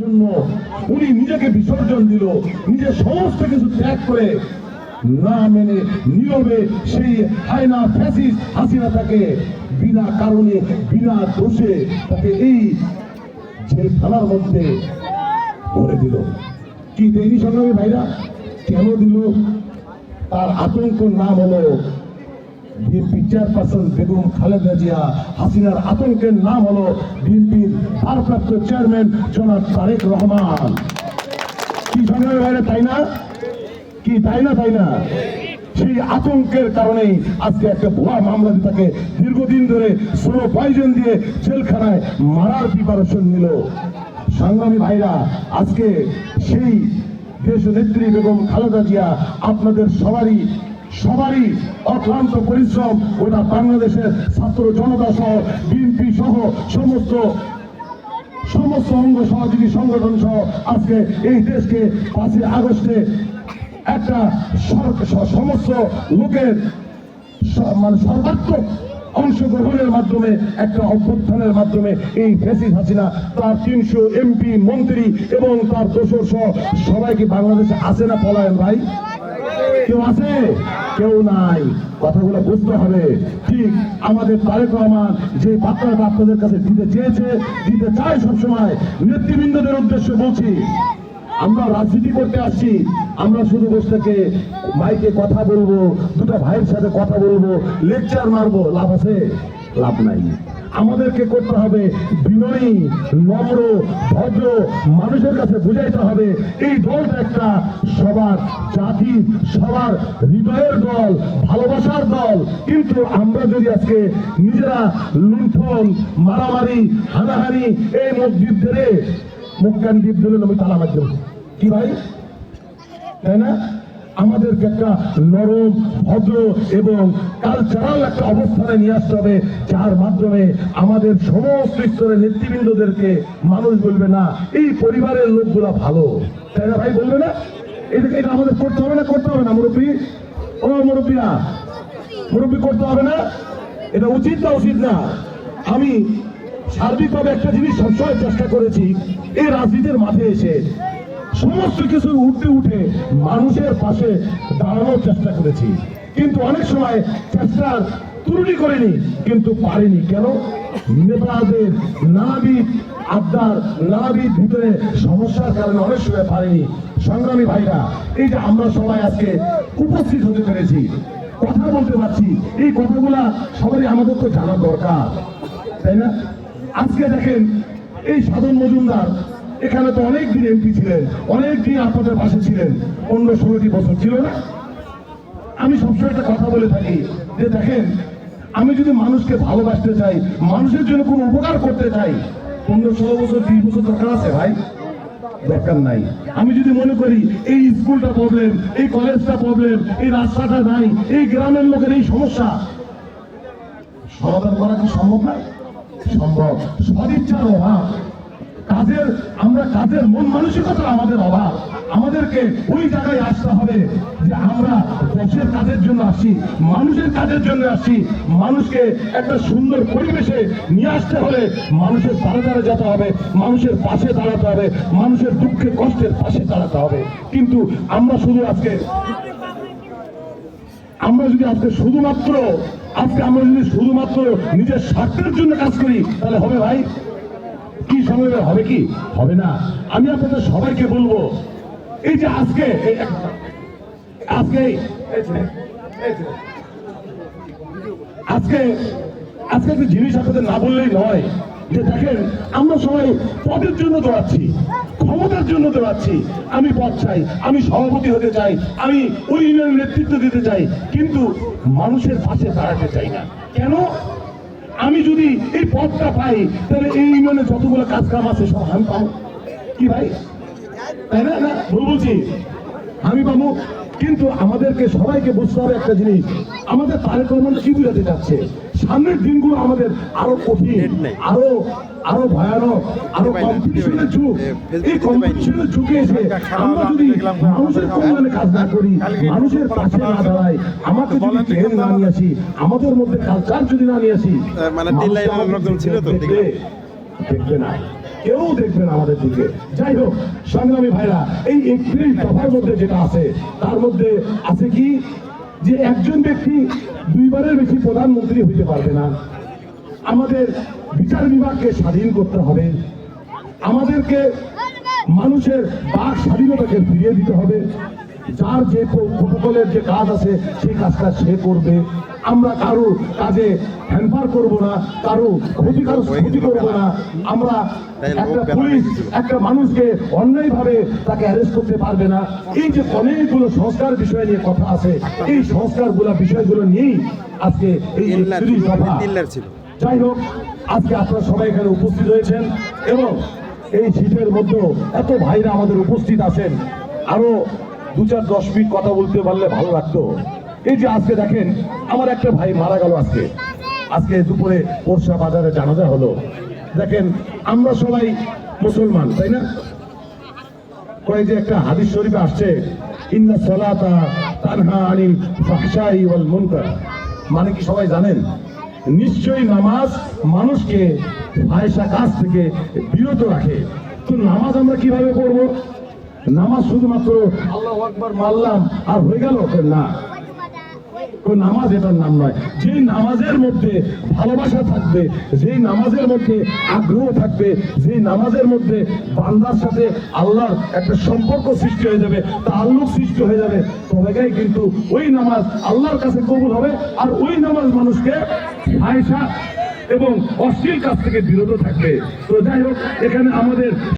জন্য উনি নিজেকে বিসর্জন দিল, নিজের সমস্ত কিছু ত্যাগ করে না মেনে নীরবে সেই হায়না ফ্যাসিস হাসিনা তাকে বিনা কারণে, বিনা দোষে তাকে এই জেলখানার মধ্যে ভরে দিল। কি দেয়নি সংগ্রামী ভাইরা? কেন দিল? তার আতঙ্ক নাম হলো বিএনপি বেগম খালেদা জিয়া হাসিনার আতঙ্কের নাম হলো বিএনপির ভারপ্রাপ্ত চেয়ারম্যান জনাব তারেক রহমান। কি ভাইরা তাই না? কি তাই না তাই না? সেই আতঙ্কের কারণেই আজকে একটা ভুয়া মামলা তাকে দীর্ঘদিন ধরে ষোলো পয়জন দিয়ে জেলখানায় মারার প্রিপারেশন নিল। সংগ্রামী ভাইরা, আজকে সেই দেশ নেত্রী বেগম খালেদা জিয়া আপনাদের সবারই সবারই অক্লান্ত পরিশ্রম ওটা বাংলাদেশের ছাত্র জনতা সহ বিএনপি সহ সমস্ত সমস্ত অঙ্গ সহযোগী সংগঠন সহ আজকে এই দেশকে পাঁচই আগস্টে একটা সমস্ত লোকের মানে সর্বাত্মক অংশগ্রহণের মাধ্যমে, একটা অভ্যুত্থানের মাধ্যমে এই ফেসিস হাসিনা, তার তিনশো এমপি মন্ত্রী এবং তার দোষর সহ সবাই কি বাংলাদেশে আসে না পলায়ন ভাই। কেউ আছে? কেউ নাই। কথাগুলো বুঝতে হবে। ঠিক আমাদের তারেক রহমান যে বার্তাটা আপনাদের কাছে দিতে চেয়েছে, দিতে চায় সবসময়, নেতৃবৃন্দদের উদ্দেশ্যে বলছি, আমরা রাজনীতি করতে আসছি, আমরা শুধু বসে মাইকে কথা বলব, দুটো ভাইয়ের সাথে কথা বলব, লেকচার মারবো, লাভ আছে? লাভ নাই। আমাদেরকে করতে হবে বিনয়ী, নম্র, ভদ্র মানুষের কাছে বুঝাইতে হবে। এই দলটা একটা সবার জাতির, সবার হৃদয়ের দল, ভালোবাসার দল। কিন্তু আমরা যদি আজকে নিজেরা লুণ্ঠন, মারামারি, হানাহানি, এই দ্বীপ ধরে, মুখ কান দ্বীপ ধরে আমি তালা মাধ্যম। কি ভাই? তাই না? আমাদেরকে একটা নরম, ভদ্র এবং কালচারাল একটা অবস্থানে নিয়ে আসতে হবে, যার মাধ্যমে আমাদের সমস্ত স্তরের নেতৃবৃন্দদেরকে মানুষ বলবে, না, এই পরিবারের লোকগুলা ভালো। তাই না ভাই বলবে না? এটাকে এটা আমাদের করতে হবে না, করতে হবে না, মুরব্বী? ও মুরব্বীরা, মুরব্বী করতে হবে না? এটা উচিত না উচিত না? আমি সার্বিকভাবে একটা জিনিস সবসময় চেষ্টা করেছি, এই রাজনীতির মাঠে এসে। সমস্ত কিছু উঠতে উঠে মানুষের পাশে দাঁড়ানোর চেষ্টা করেছি। কিন্তু অনেক সময় চেষ্টার ত্রুটি করেনি, কিন্তু পারিনি। কেন? নেতাদের নানাবিধ আবদার, নানাবিধ ভিতরে সমস্যার কারণে অনেক সময় পারিনি। সংগ্রামী ভাইরা, এই যে আমরা সবাই আজকে উপস্থিত হতে পেরেছি, কথা বলতে পারছি, এই কথাগুলা সবারই আমাদের তো জানা দরকার, তাই না? আজকে দেখেন, এই সাধন মজুমদার এখানে তো অনেক দিন এমপি ছিলেন, অনেক দিন আপনাদের পাশে ছিলেন, পনেরো ষোলোটি বছর ছিল না? আমি সবসময় একটা কথা বলে থাকি যে দেখেন, আমি যদি মানুষকে ভালোবাসতে চাই, মানুষের জন্য কোনো উপকার করতে চাই, পনেরো ষোলো বছর, বিশ বছর দরকার আছে ভাই? দরকার নাই। আমি যদি মনে করি এই স্কুলটা প্রবলেম এই কলেজটা প্রবলেম এই রাস্তাটা নাই, এই গ্রামের লোকের এই সমস্যা, সমাধান করা কি সম্ভব না? সম্ভব। সদিচ্ছার অভাব কাজের আমরা কাজের মন মানসিকতার আমাদের অভাব। আমাদেরকে ওই জায়গায় আসতে হবে যে আমরা দেশের কাজের জন্য আসি মানুষের কাজের জন্য আসি মানুষকে একটা সুন্দর পরিবেশে নিয়ে আসতে হলে মানুষের দ্বারা দ্বারা যেতে হবে, মানুষের পাশে দাঁড়াতে হবে, মানুষের দুঃখে কষ্টের পাশে দাঁড়াতে হবে। কিন্তু আমরা শুধু আজকে আমরা যদি আজকে শুধুমাত্র আজকে আমরা যদি শুধুমাত্র নিজের স্বার্থের জন্য কাজ করি, তাহলে হবে ভাই? কি সময় হবে কি? হবে না। আমি আপনাদের সবাইকে বলব, এই যে আজকে আজকে। আজকে আজকে একটা জিনিস আপনাদের না বললেই নয়, যে দেখেন, আমরা সবাই পদের জন্য দৌড়াচ্ছি, ক্ষমতার জন্য দৌড়াচ্ছি। আমি পদ চাই, আমি সভাপতি হতে চাই, আমি ওই ইউনিয়নের নেতৃত্ব দিতে চাই, কিন্তু মানুষের পাশে দাঁড়াতে চাই না। কেন? আমি যদি এই পথটা পাই, তাহলে এই ইউনিয়নে যতগুলো কাজ কাম আছে, সব আমি পাবো। কি ভাই? তাই না, ভুল বলছি। আমি পাবো। কিন্তু আমাদেরকে সবাইকে বুঝতে হবে একটা জিনিস। আমাদের তারেক রহমান কি বুঝাতে চাচ্ছে? সামনের দিনগুলো আমাদের আরও কঠিন আরও আরও ভয়ানক আরও কম্পিটিশনের যুগ। এই কম্পিটিশনের যুগে এসে আমরা যদি মানুষের কল্যাণে কাজ না করি মানুষের পাশে না দাঁড়াই আমাকে যদি ট্রেন না নিয়ে আসি আমাদের মধ্যে কালচার যদি না নিয়ে আসি মানে দেখবে না। কেউ দেখবে না আমাদের দিকে। যাই হোক, সংগ্রামী ভাইরা, এই একত্রিশ দফার মধ্যে যেটা আছে, তার মধ্যে আছে কি? যে একজন ব্যক্তি দুইবারের বেশি প্রধানমন্ত্রী হইতে পারবে না। আমাদের বিচার বিভাগকে স্বাধীন করতে হবে। আমাদেরকে মানুষের বাক স্বাধীনতাকে ফিরিয়ে দিতে হবে। যার যে প্রোটোকলের যে কাজ আছে সেই কাজটা সে করবে। আমরা কারও কাজে হ্যাম্পার করব না কারও ক্ষতিকার ক্ষতি করব না। আমরা একটা পুলিশ একটা মানুষকে অন্যায়ভাবে তাকে অ্যারেস্ট করতে পারবে না। এই যে অনেকগুলো সংস্কার বিষয় নিয়ে কথা আছে এই সংস্কারগুলো বিষয়গুলো নিয়েই আজকে এই তিল্লার একত্রিশ দফা যাই হোক আজকে আপনারা সবাই এখানে উপস্থিত হয়েছেন এবং এই শীতের মধ্যেও এত ভাইরা আমাদের উপস্থিত আছেন। আরও দু চার দশ মিনিট কথা বলতে পারলে ভালো লাগতো। এই যে আজকে দেখেন, আমার একটা ভাই মারা গেল আজকে। আজকে দুপুরে পোরশা বাজারে জানাজা হলো। দেখেন, আমরা সবাই মুসলমান, তাই না? কয় যে একটা হাদিস শরীফে আসছে, ইন্না তানহা ফাহশাই ওয়াল মুনকার। মানে কি সবাই জানেন? নিশ্চয়ই নামাজ মানুষকে ফায়সা কাজ থেকে বিরত রাখে। তো নামাজ আমরা কীভাবে পড়ব? নামাজ শুধুমাত্র আল্লাহ আকবার মারলাম, আর হয়ে গেল? না। নামাজ এটার নাম নয়। যে নামাজের মধ্যে ভালোবাসা থাকবে যেই নামাজের মধ্যে আগ্রহ থাকবে, যে নামাজের মধ্যে বান্দার সাথে আল্লাহর একটা সম্পর্ক সৃষ্টি হয়ে যাবে, তাল্লুক সৃষ্টি হয়ে যাবে তবেই কিন্তু ওই নামাজ আল্লাহর কাছে কবুল হবে, আর ওই নামাজ মানুষকে এবং অশ্লীল কাছ থেকে বিরত থাকবে। তো যাই হোক, এখানে আমাদের